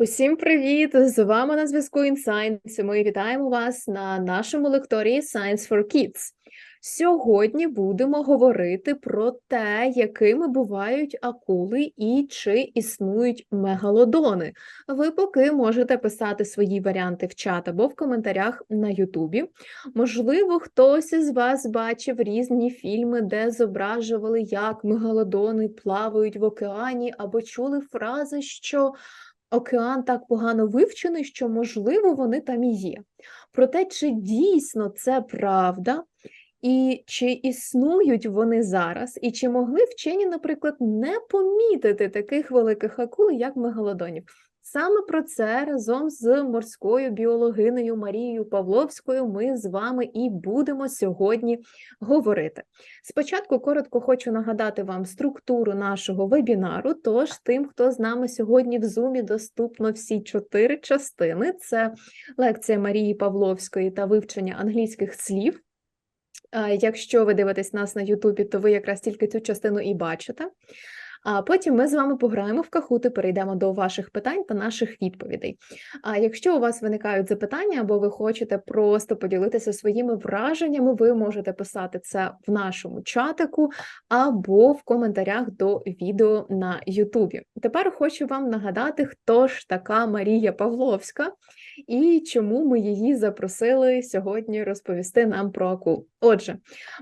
Усім привіт! З вами на зв'язку Insights. і Ми вітаємо вас на нашому лекторії Science for Kids. Сьогодні будемо говорити про те, якими бувають акули і чи існують мегалодони. Ви поки можете писати свої варіанти в чат або в коментарях на Ютубі. Можливо, хтось із вас бачив різні фільми, де зображували, як мегалодони плавають в океані, або чули фрази, що океан так погано вивчений, що, можливо, вони там і є. Проте, чи дійсно це правда, і чи існують вони зараз, і чи могли вчені, наприклад, не помітити таких великих акул, як мегалодонів? Саме про це разом з морською біологинею Марією Павловською ми з вами і будемо сьогодні говорити. Спочатку коротко хочу нагадати вам структуру нашого вебінару. Тож, тим, хто з нами сьогодні в Зумі, доступно всі чотири частини: це лекція Марії Павловської та вивчення англійських слів. Якщо ви дивитесь нас на Ютубі, то ви якраз тільки цю частину і бачите. А потім ми з вами пограємо в кахути, перейдемо до ваших питань та наших відповідей. А якщо у вас виникають запитання, або ви хочете просто поділитися своїми враженнями, ви можете писати це в нашому чатику або в коментарях до відео на Ютубі. Тепер хочу вам нагадати, хто ж така Марія Павловська і чому ми її запросили сьогодні розповісти нам про акул. Отже,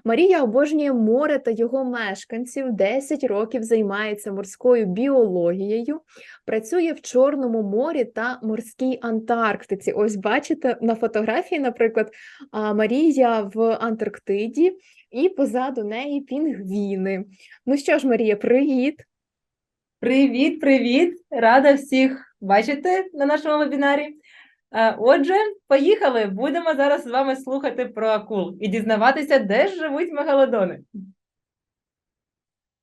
Марія обожнює море та його мешканців 10 років займає займається морською біологією, працює в Чорному морі та морській Антарктиці. Ось бачите на фотографії, наприклад, Марія в Антарктиді, і позаду неї пінгвіни. Ну що ж, Марія, привіт! Привіт, привіт! Рада всіх бачити на нашому вебінарі. Отже, поїхали! Будемо зараз з вами слухати про акул і дізнаватися, де ж живуть мегалодони.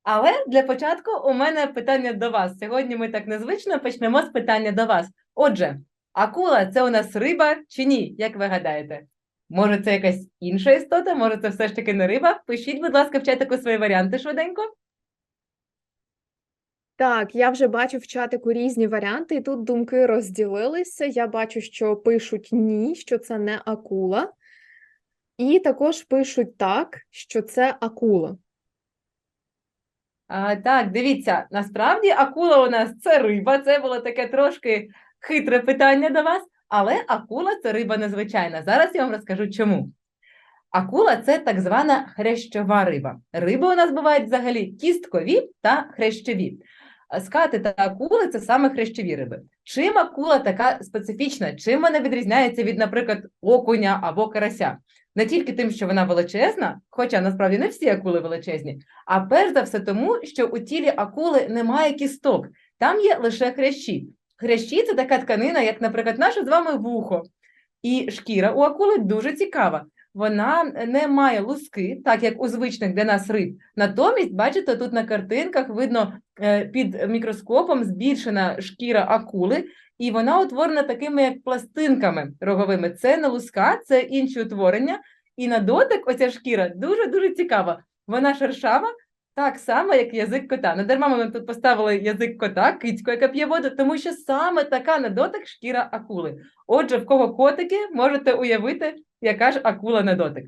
Але для початку у мене питання до вас. Сьогодні ми так незвично почнемо з питання до вас. Отже, акула це у нас риба чи ні? Як ви гадаєте? Може, це якась інша істота, може, це все ж таки не риба? Пишіть, будь ласка, в чатику свої варіанти швиденько. Так, я вже бачу в чатику різні варіанти, і тут думки розділилися. Я бачу, що пишуть ні, що це не акула. І також пишуть так, що це акула. А, Так, дивіться, насправді акула у нас це риба, це було таке трошки хитре питання до вас, але акула це риба незвичайна. Зараз я вам розкажу чому. Акула це так звана хрещова риба. Риби у нас бувають взагалі кісткові та хрещові. Скати та акули це саме хрещові риби. Чим акула така специфічна? Чим вона відрізняється від, наприклад, окуня або карася? не тільки тим, що вона величезна, хоча насправді не всі акули величезні, а перш за все тому, що у тілі акули немає кісток, там є лише хрящі. Хрящі це така тканина, як, наприклад, наше з вами вухо. І шкіра у акули дуже цікава. Вона не має луски, так як у звичних для нас риб. Натомість, бачите, тут на картинках видно е, під мікроскопом збільшена шкіра акули, і вона утворена такими як пластинками роговими. Це не луска, це інші утворення. І на дотик оця шкіра дуже-дуже цікава. Вона шершава, так само, як язик кота. Не дарма ми тут поставили язик кота, кицьку, яка п'є воду, тому що саме така на дотик шкіра акули. Отже, в кого котики, можете уявити, яка ж акула на дотик.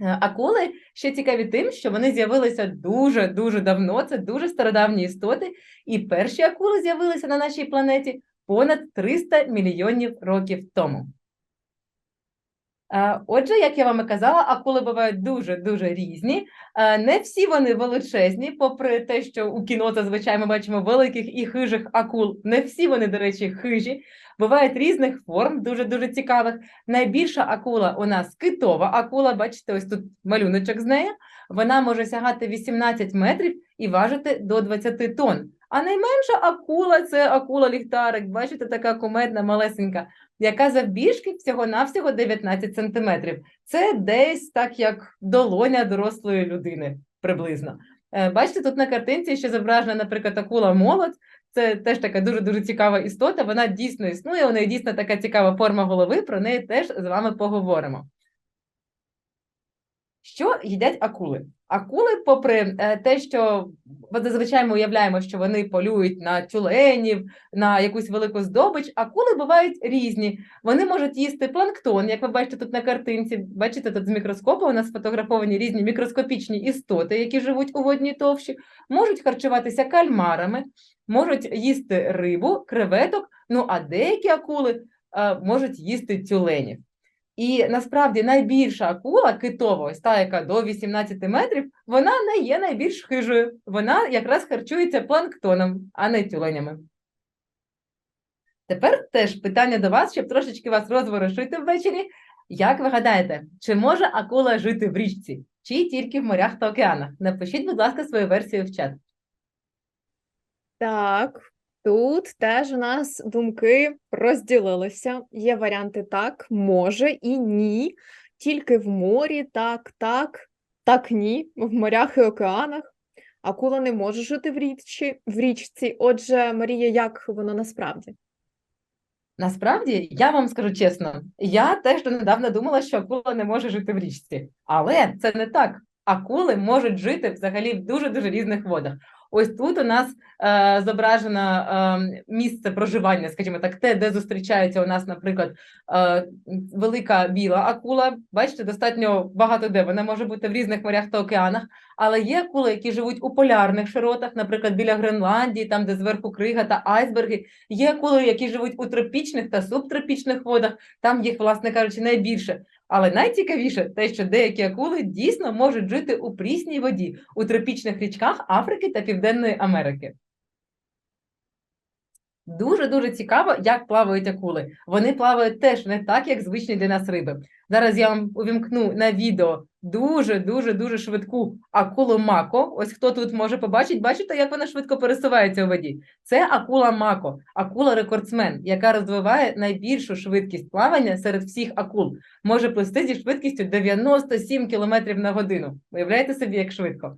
Е, акули ще цікаві тим, що вони з'явилися дуже-дуже давно, це дуже стародавні істоти, і перші акули з'явилися на нашій планеті понад 300 мільйонів років тому. Отже, як я вам і казала, акули бувають дуже-дуже різні. Не всі вони величезні, попри те, що у кіно зазвичай ми бачимо великих і хижих акул. Не всі вони, до речі, хижі. Бувають різних форм, дуже-дуже цікавих. Найбільша акула у нас китова акула, бачите, ось тут малюночок з нею. Вона може сягати 18 метрів і важити до 20 тонн. А найменша акула це акула ліхтарик. Бачите, така кумедна, малесенька, яка завбільшки всього-навсього 19 сантиметрів. Це десь так, як долоня дорослої людини приблизно. Е, бачите, тут на картинці ще зображена, наприклад, акула молодь. Це теж така дуже-дуже цікава істота. Вона дійсно існує, у неї дійсно така цікава форма голови, про неї теж з вами поговоримо. Що їдять акули? Акули, попри е, те, що от зазвичай ми уявляємо, що вони полюють на тюленів, на якусь велику здобич, акули бувають різні. Вони можуть їсти планктон, як ви бачите тут на картинці. Бачите, тут з мікроскопу у нас сфотографовані різні мікроскопічні істоти, які живуть у водній товщі, можуть харчуватися кальмарами, можуть їсти рибу, креветок. Ну а деякі акули е, можуть їсти тюленів. І насправді найбільша акула китова, ось та, яка до 18 метрів, вона не є найбільш хижою. Вона якраз харчується планктоном, а не тюленями. Тепер теж питання до вас, щоб трошечки вас розворушити ввечері. Як ви гадаєте, чи може акула жити в річці, чи тільки в морях та океанах? Напишіть, будь ласка, свою версію в чат. Так, тут теж у нас думки розділилися. Є варіанти так, може і ні. Тільки в морі, так, так, так, ні, в морях і океанах. Акула не може жити в річці, в річці. Отже, Марія, як воно насправді? Насправді, я вам скажу чесно, я теж донедавна думала, що акула не може жити в річці, але це не так. Акули можуть жити взагалі в дуже дуже різних водах. Ось тут у нас е, зображено е, місце проживання, скажімо так, те, де зустрічається у нас, наприклад, е, велика біла акула. Бачите, достатньо багато де вона може бути в різних морях та океанах, але є акули, які живуть у полярних широтах, наприклад, біля Гренландії, там де зверху крига та айсберги. Є акули, які живуть у тропічних та субтропічних водах. Там їх, власне кажучи, найбільше. Але найцікавіше те, що деякі акули дійсно можуть жити у прісній воді у тропічних річках Африки та Південної Америки. Дуже дуже цікаво, як плавають акули. Вони плавають теж не так, як звичні для нас риби. Зараз я вам увімкну на відео дуже дуже дуже швидку акулу мако. Ось хто тут може побачити, бачите, як вона швидко пересувається у воді. Це акула мако, акула рекордсмен, яка розвиває найбільшу швидкість плавання серед всіх акул. Може плисти зі швидкістю 97 км на годину. Уявляєте собі, як швидко.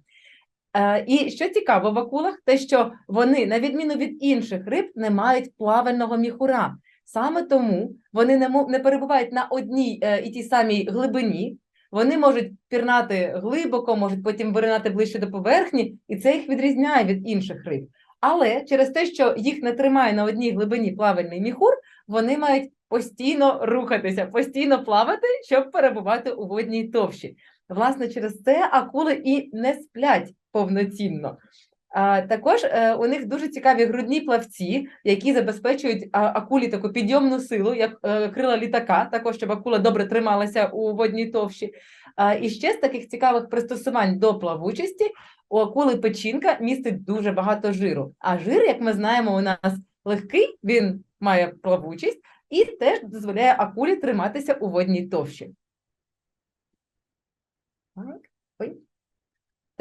Е, І що цікаво в акулах, те, що вони, на відміну від інших риб, не мають плавального міхура. Саме тому вони не, перебувають на одній е, і тій самій глибині. Вони можуть пірнати глибоко, можуть потім виринати ближче до поверхні, і це їх відрізняє від інших риб. Але через те, що їх не тримає на одній глибині плавальний міхур, вони мають постійно рухатися, постійно плавати, щоб перебувати у водній товщі. Власне, через це акули і не сплять повноцінно. А, також е, у них дуже цікаві грудні плавці, які забезпечують акулі таку підйомну силу, як е, крила літака, також щоб акула добре трималася у водній товщі. А, і ще з таких цікавих пристосувань до плавучості у акули печінка містить дуже багато жиру. А жир, як ми знаємо, у нас легкий, він має плавучість і теж дозволяє акулі триматися у водній товщі. Так, ой.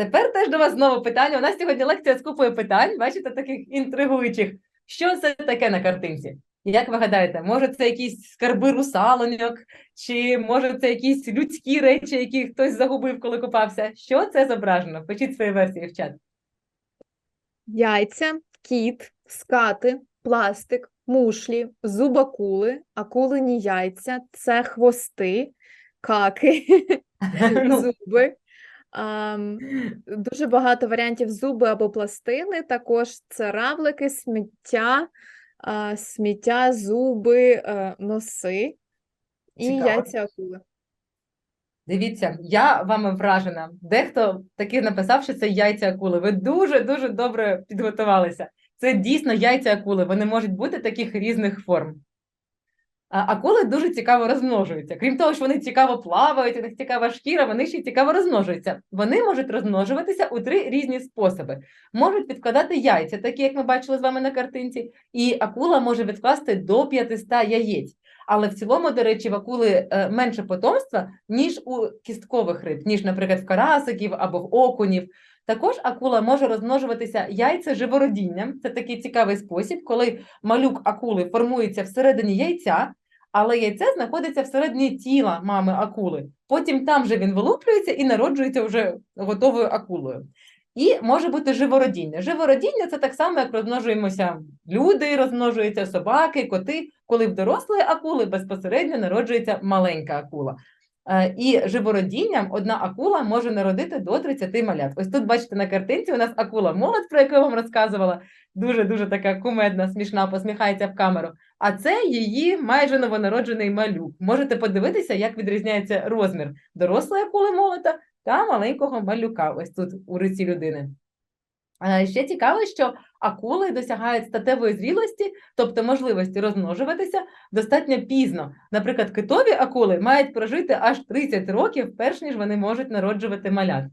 Тепер теж до вас знову питання. У нас сьогодні лекція з купою питань, бачите, таких інтригуючих. Що це таке на картинці? Як ви гадаєте, може це якісь скарби русалоньок, чи може це якісь людські речі, які хтось загубив, коли купався? Що це зображено? Пишіть свої версії в чат. Яйця, кіт, скати, пластик, мушлі, зуб акули, акулині яйця, це хвости, каки, Ну, зуби. Дуже багато варіантів зуби або пластини. Також це равлики, сміття, сміття, зуби, е, носи і Цікаво. яйця акули. Дивіться, я вами вражена. Дехто таки написав, що це яйця акули. Ви дуже дуже добре підготувалися. Це дійсно яйця акули. Вони можуть бути таких різних форм. Акули дуже цікаво розмножуються. Крім того, що вони цікаво плавають, у них цікава шкіра, вони ще цікаво розмножуються. Вони можуть розмножуватися у три різні способи. Можуть відкладати яйця, такі як ми бачили з вами на картинці, і акула може відкласти до 500 яєць. Але в цілому, до речі, в акули е, менше потомства, ніж у кісткових риб, ніж, наприклад, в карасиків або в окунів. Також акула може розмножуватися яйця живородінням. Це такий цікавий спосіб, коли малюк акули формується всередині яйця, але яйце знаходиться всередині тіла мами акули. Потім там же він вилуплюється і народжується вже готовою акулою. І може бути живородіння. Живородіння це так само, як розмножуємося люди, розмножуються собаки, коти, коли в дорослої акули безпосередньо народжується маленька акула. Е, І живородінням одна акула може народити до 30 малят. Ось тут бачите на картинці у нас акула молодь, про яку я вам розказувала. Дуже дуже така кумедна, смішна, посміхається в камеру. А це її майже новонароджений малюк. Можете подивитися, як відрізняється розмір дорослої акули молота та маленького малюка. Ось тут у руці людини. Ще цікаво, що акули досягають статевої зрілості, тобто можливості розмножуватися достатньо пізно. Наприклад, китові акули мають прожити аж 30 років, перш ніж вони можуть народжувати малят.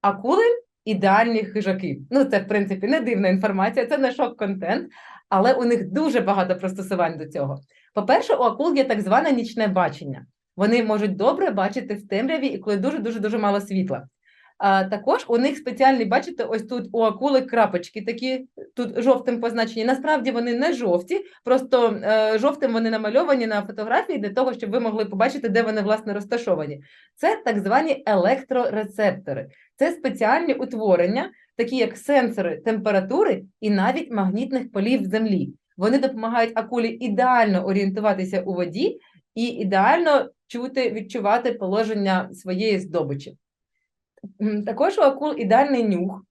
Акули ідеальні хижаки. Ну, це, в принципі, не дивна інформація, це не шок-контент, але у них дуже багато пристосувань до цього. По-перше, у акул є так зване нічне бачення. Вони можуть добре бачити в темряві і коли дуже-дуже дуже мало світла. Також у них спеціальні, бачите, ось тут у акули крапочки такі тут жовтим позначені. Насправді вони не жовті, просто е, жовтим вони намальовані на фотографії для того, щоб ви могли побачити, де вони власне розташовані. Це так звані електрорецептори. Це спеціальні утворення, такі як сенсори температури і навіть магнітних полів землі. Вони допомагають акулі ідеально орієнтуватися у воді і ідеально чути, відчувати положення своєї здобичі. Також у акул ідеальний нюх.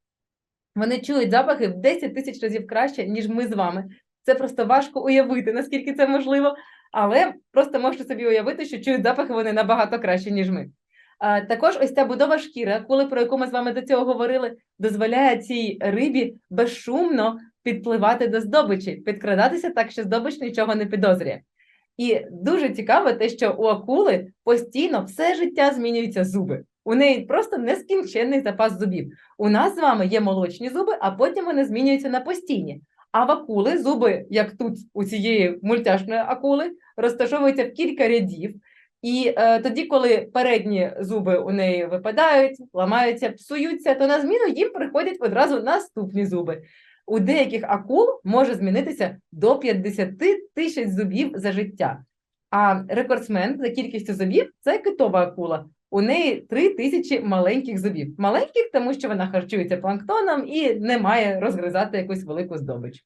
Вони чують запахи в 10 тисяч разів краще, ніж ми з вами. Це просто важко уявити, наскільки це можливо, але просто можете собі уявити, що чують запахи вони набагато краще, ніж ми. Також ось ця будова шкіри, акули, про яку ми з вами до цього говорили, дозволяє цій рибі безшумно підпливати до здобичі, підкрадатися так, що здобич нічого не підозрює. І дуже цікаво те, що у акули постійно все життя змінюються зуби. У неї просто нескінченний запас зубів. У нас з вами є молочні зуби, а потім вони змінюються на постійні. А в акули зуби, як тут у цієї мультяшної акули, розташовуються в кілька рядів. І е, тоді, коли передні зуби у неї випадають, ламаються, псуються, то на зміну їм приходять одразу наступні зуби. У деяких акул може змінитися до 50 тисяч зубів за життя. А рекордсмен за кількістю зубів це китова акула. У неї 3 тисячі маленьких зубів. Маленьких, тому що вона харчується планктоном і не має розгризати якусь велику здобич.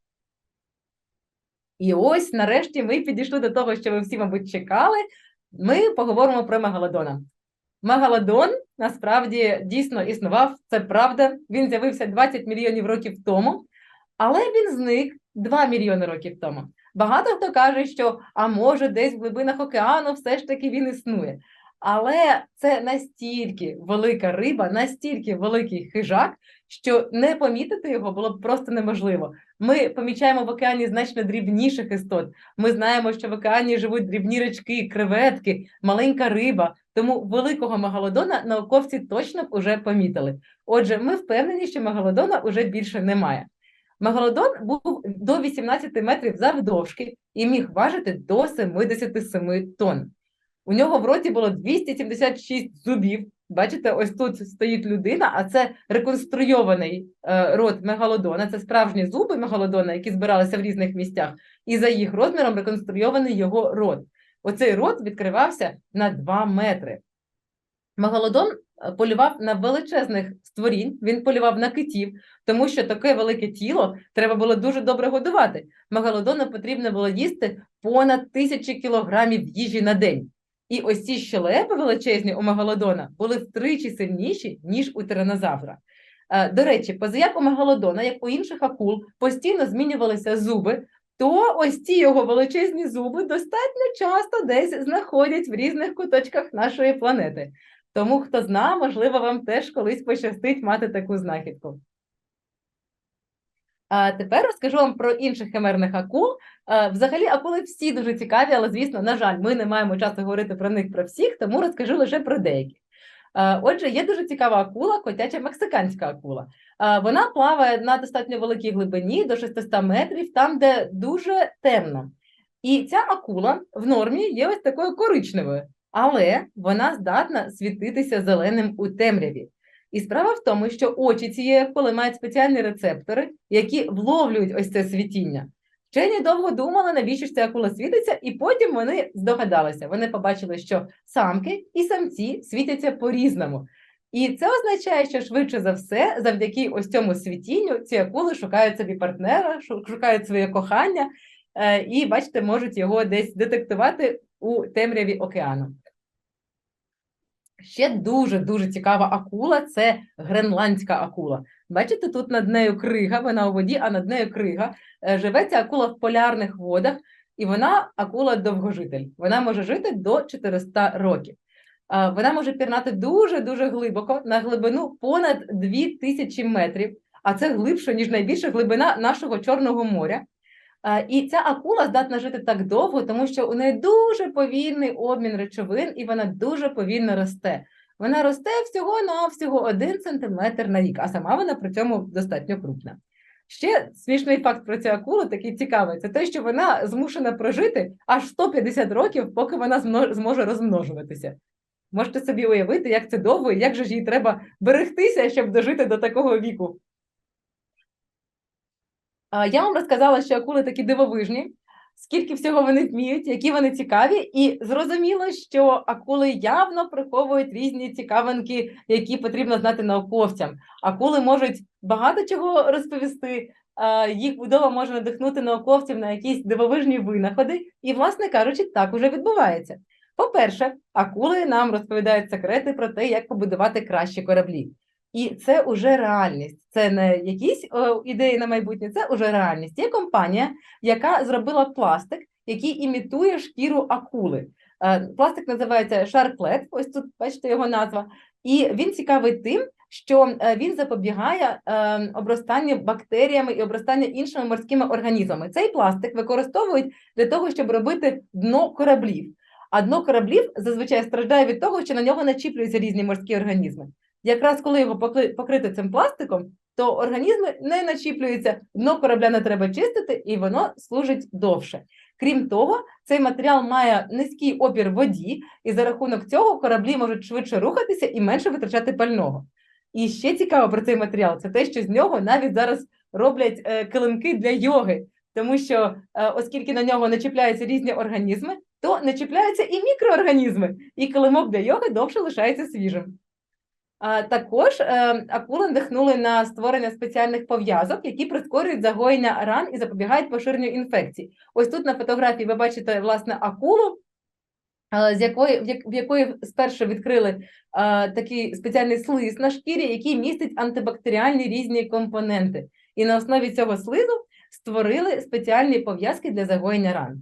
І ось нарешті ми підійшли до того, що ви всі, мабуть, чекали. Ми поговоримо про мегалодона. Мегалодон насправді дійсно існував, це правда. Він з'явився 20 мільйонів років тому, але він зник 2 мільйони років тому. Багато хто каже, що а може десь в глибинах океану все ж таки він існує. Але це настільки велика риба, настільки великий хижак, що не помітити його було б просто неможливо. Ми помічаємо в океані значно дрібніших істот. Ми знаємо, що в океані живуть дрібні речки, креветки, маленька риба. Тому великого мегалодона науковці точно б уже помітили. Отже, ми впевнені, що мегалодона уже більше немає. Мегалодон був до 18 метрів завдовжки і міг важити до 77 тонн. У нього в роті було 276 зубів. Бачите, ось тут стоїть людина, а це реконструйований е, рот мегалодона. Це справжні зуби мегалодона, які збиралися в різних місцях, і за їх розміром реконструйований його рот. Оцей рот відкривався на 2 метри. Мегалодон е, полював на величезних створінь, він полював на китів, тому що таке велике тіло треба було дуже добре годувати. Мегалодону потрібно було їсти понад тисячі кілограмів їжі на день. І ось ці щелепи величезні у мегалодона були втричі сильніші, ніж у тиранозавра. Е, До речі, позаяк у мегалодона, як у інших акул, постійно змінювалися зуби, то ось ці його величезні зуби достатньо часто десь знаходять в різних куточках нашої планети. Тому, хто зна, можливо, вам теж колись пощастить мати таку знахідку. А тепер розкажу вам про інших химерних акул. Взагалі, акули всі дуже цікаві, але, звісно, на жаль, ми не маємо часу говорити про них про всіх, тому розкажу лише про деяких. Е, Отже, є дуже цікава акула, котяча мексиканська акула. Вона плаває на достатньо великій глибині, до 600 метрів, там, де дуже темно. І ця акула в нормі є ось такою коричневою, але вона здатна світитися зеленим у темряві. І справа в тому, що очі цієї акули мають спеціальні рецептори, які вловлюють ось це світіння. Вчені довго думали, навіщо ж ця акула світиться, і потім вони здогадалися. Вони побачили, що самки і самці світяться по-різному. І це означає, що швидше за все, завдяки ось цьому світінню, ці акули шукають собі партнера, шукають своє кохання, е, і, бачите, можуть його десь детектувати у темряві океану. Ще дуже-дуже цікава акула це гренландська акула. Бачите, тут над нею крига, вона у воді, а над нею крига. Е, Живе ця акула в полярних водах, і вона акула довгожитель. Вона може жити до 400 років. Вона може пірнати дуже-дуже глибоко, на глибину понад 2000 метрів, а це глибше, ніж найбільша глибина нашого Чорного моря. І ця акула здатна жити так довго, тому що у неї дуже повільний обмін речовин, і вона дуже повільно росте. Вона росте всього на всього 1 сантиметр на рік, а сама вона при цьому достатньо крупна. Ще смішний факт про цю акулу, такий цікавий, це те, що вона змушена прожити аж 150 років, поки вона зможе розмножуватися. Можете собі уявити, як це довго і як же ж їй треба берегтися, щоб дожити до такого віку. Я вам розказала, що акули такі дивовижні, скільки всього вони вміють, які вони цікаві, і зрозуміло, що акули явно приховують різні цікавинки, які потрібно знати науковцям. Акули можуть багато чого розповісти. Їх будова може надихнути науковців на якісь дивовижні винаходи, і, власне кажучи, так уже відбувається. По-перше, акули нам розповідають секрети про те, як побудувати кращі кораблі. І це уже реальність. Це не якісь о, ідеї на майбутнє, це уже реальність. Є компанія, яка зробила пластик, який імітує шкіру акули. Е, Пластик називається шарплет, ось тут бачите його назва. І він цікавий тим, що е, він запобігає е, обростанню бактеріями і обростанню іншими морськими організмами. Цей пластик використовують для того, щоб робити дно кораблів. А дно кораблів зазвичай страждає від того, що на нього начіплюються різні морські організми. Якраз коли його покрити цим пластиком, то організми не начіплюються, дно корабля не треба чистити, і воно служить довше. Крім того, цей матеріал має низький опір воді, і за рахунок цього кораблі можуть швидше рухатися і менше витрачати пального. І ще цікаво про цей матеріал це те, що з нього навіть зараз роблять е, килимки для йоги, тому що е, оскільки на нього не чіпляються різні організми, то не чіпляються і мікроорганізми, і килимок для йоги довше лишається свіжим. Також е, акули надихнули на створення спеціальних пов'язок, які прискорюють загоєння ран і запобігають поширенню інфекцій. Ось тут на фотографії ви бачите власне акулу, е, з якої в якої спершу відкрили е, такий спеціальний слиз на шкірі, який містить антибактеріальні різні компоненти. І на основі цього слизу створили спеціальні пов'язки для загоєння ран.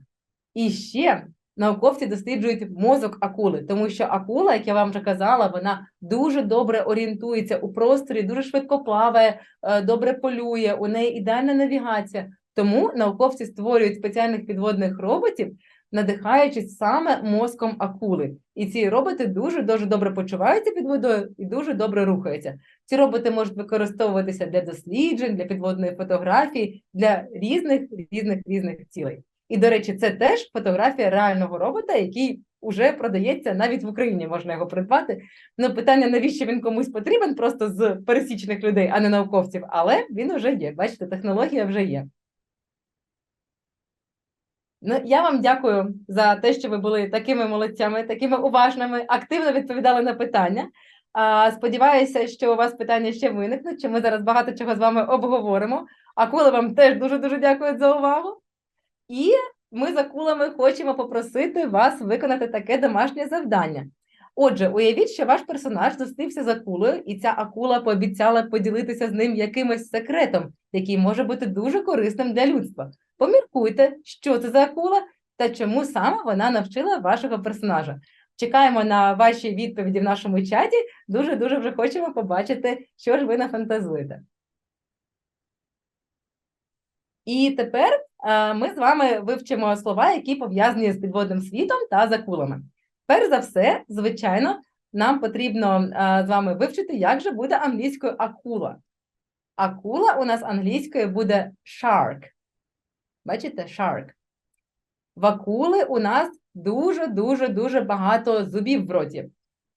І ще науковці досліджують мозок акули, тому що акула, як я вам вже казала, вона дуже добре орієнтується у просторі, дуже швидко плаває, е, добре полює, у неї ідеальна навігація. Тому науковці створюють спеціальних підводних роботів, надихаючись саме мозком акули. І ці роботи дуже дуже добре почуваються під водою і дуже добре рухаються. Ці роботи можуть використовуватися для досліджень, для підводної фотографії, для різних різних різних цілей. І, до речі, це теж фотографія реального робота, який уже продається навіть в Україні, можна його придбати. Ну, питання, навіщо він комусь потрібен, просто з пересічних людей, а не науковців, але він вже є. Бачите, технологія вже є. Ну, я вам дякую за те, що ви були такими молодцями, такими уважними, активно відповідали на питання. А, сподіваюся, що у вас питання ще виникнуть, що ми зараз багато чого з вами обговоримо. А коли вам теж дуже-дуже дякую за увагу. І ми за кулами хочемо попросити вас виконати таке домашнє завдання. Отже, уявіть, що ваш персонаж зустрівся з акулою, і ця акула пообіцяла поділитися з ним якимось секретом, який може бути дуже корисним для людства. Поміркуйте, що це за акула та чому саме вона навчила вашого персонажа. Чекаємо на ваші відповіді в нашому чаті. Дуже дуже вже хочемо побачити, що ж ви нафантазуєте. І тепер е, ми з вами вивчимо слова, які пов'язані з підводним світом та з акулами. Перш за все, звичайно, нам потрібно е, з вами вивчити, як же буде англійською акула. Акула у нас англійською буде shark. Бачите, shark. В акули у нас дуже-дуже дуже багато зубів в роті.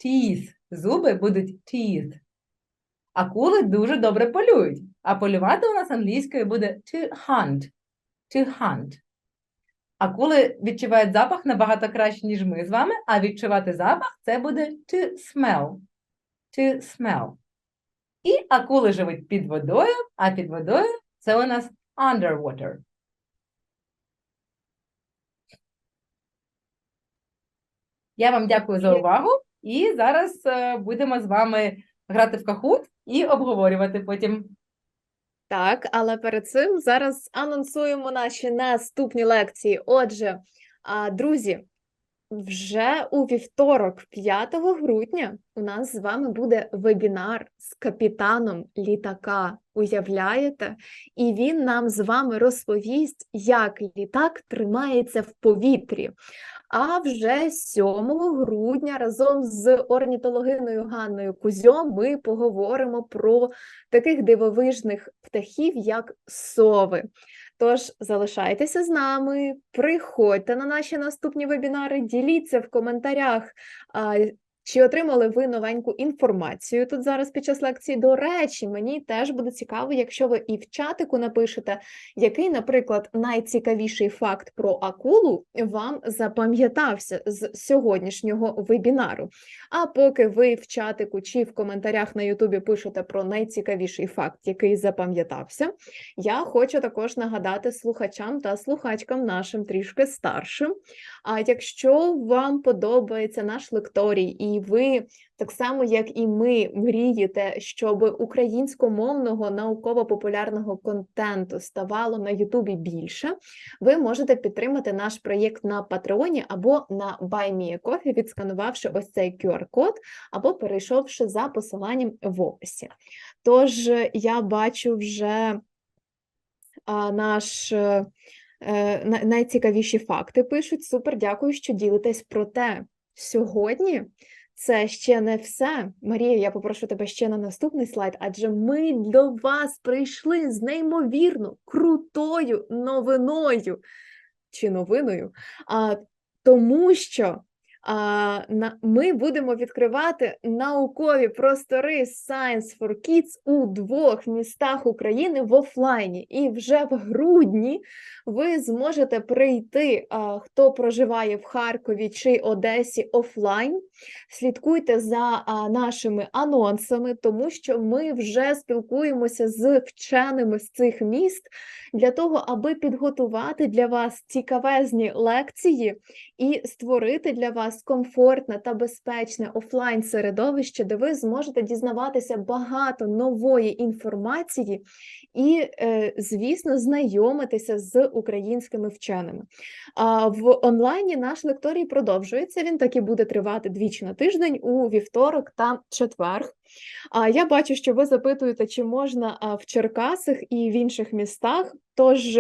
Teeth. Зуби будуть teeth. Акули дуже добре полюють, а полювати у нас англійською буде to hunt. To hunt. Акули відчувають запах набагато краще, ніж ми з вами, а відчувати запах це буде to smell. To smell. І акули живуть під водою, а під водою це у нас underwater. Я вам дякую за увагу, і зараз е, будемо з вами грати в кахут і обговорювати потім. Так, але перед цим зараз анонсуємо наші наступні лекції. Отже, друзі, вже у вівторок, 5 грудня, у нас з вами буде вебінар з капітаном літака. Уявляєте? І він нам з вами розповість, як літак тримається в повітрі. А вже 7 грудня разом з орнітологиною Ганною Кузьо ми поговоримо про таких дивовижних птахів, як сови. Тож залишайтеся з нами, приходьте на наші наступні вебінари, діліться в коментарях, чи отримали ви новеньку інформацію тут зараз під час лекції. До речі, мені теж буде цікаво, якщо ви і в чатику напишете, який, наприклад, найцікавіший факт про акулу вам запам'ятався з сьогоднішнього вебінару. А поки ви в чатику чи в коментарях на Ютубі пишете про найцікавіший факт, який запам'ятався, я хочу також нагадати слухачам та слухачкам нашим трішки старшим. А якщо вам подобається наш лекторій, і ви так само, як і ми, мрієте, щоб українськомовного науково-популярного контенту ставало на Ютубі більше, ви можете підтримати наш проєкт на Патреоні або на BuyMeACoffee, відсканувавши ось цей QR-код, або перейшовши за посиланням в описі. Тож я бачу вже наш. Е, най- Найцікавіші факти пишуть. Супер, дякую, що ділитесь. Проте сьогодні це ще не все. Марія, я попрошу тебе ще на наступний слайд, адже ми до вас прийшли з неймовірно крутою новиною чи новиною, а, тому що ми будемо відкривати наукові простори Science for Kids у двох містах України в офлайні. І вже в грудні ви зможете прийти, хто проживає в Харкові чи Одесі офлайн. Слідкуйте за нашими анонсами, тому що ми вже спілкуємося з вченими з цих міст для того, аби підготувати для вас цікавезні лекції і створити для вас комфортне та безпечне офлайн середовище, де ви зможете дізнаватися багато нової інформації і, е, звісно, знайомитися з українськими вченими. А в онлайні наш лекторій продовжується. Він так і буде тривати двічі на тиждень у вівторок та четверг. А я бачу, що ви запитуєте, чи можна в Черкасах і в інших містах. Тож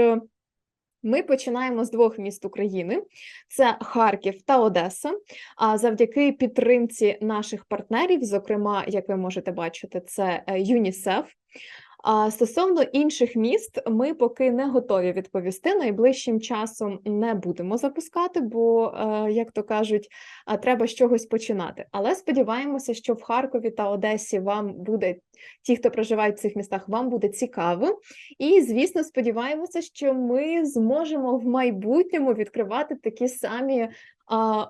ми починаємо з двох міст України: це Харків та Одеса. А завдяки підтримці наших партнерів, зокрема, як ви можете бачити, це е, ЮНІСЕФ. А стосовно інших міст, ми поки не готові відповісти. Найближчим часом не будемо запускати, бо, е, як то кажуть, треба з чогось починати. Але сподіваємося, що в Харкові та Одесі вам буде, ті, хто проживають в цих містах, вам буде цікаво. І, звісно, сподіваємося, що ми зможемо в майбутньому відкривати такі самі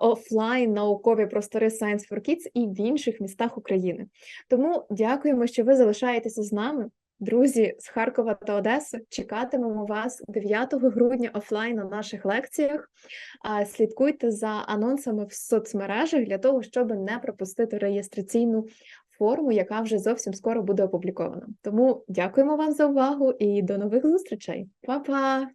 офлайн наукові простори Science for Kids і в інших містах України. Тому дякуємо, що ви залишаєтеся з нами. Друзі з Харкова та Одеси, чекатимемо вас 9 грудня офлайн на наших лекціях. Слідкуйте за анонсами в соцмережах для того, щоб не пропустити реєстраційну форму, яка вже зовсім скоро буде опублікована. Тому дякуємо вам за увагу і до нових зустрічей. Па-па!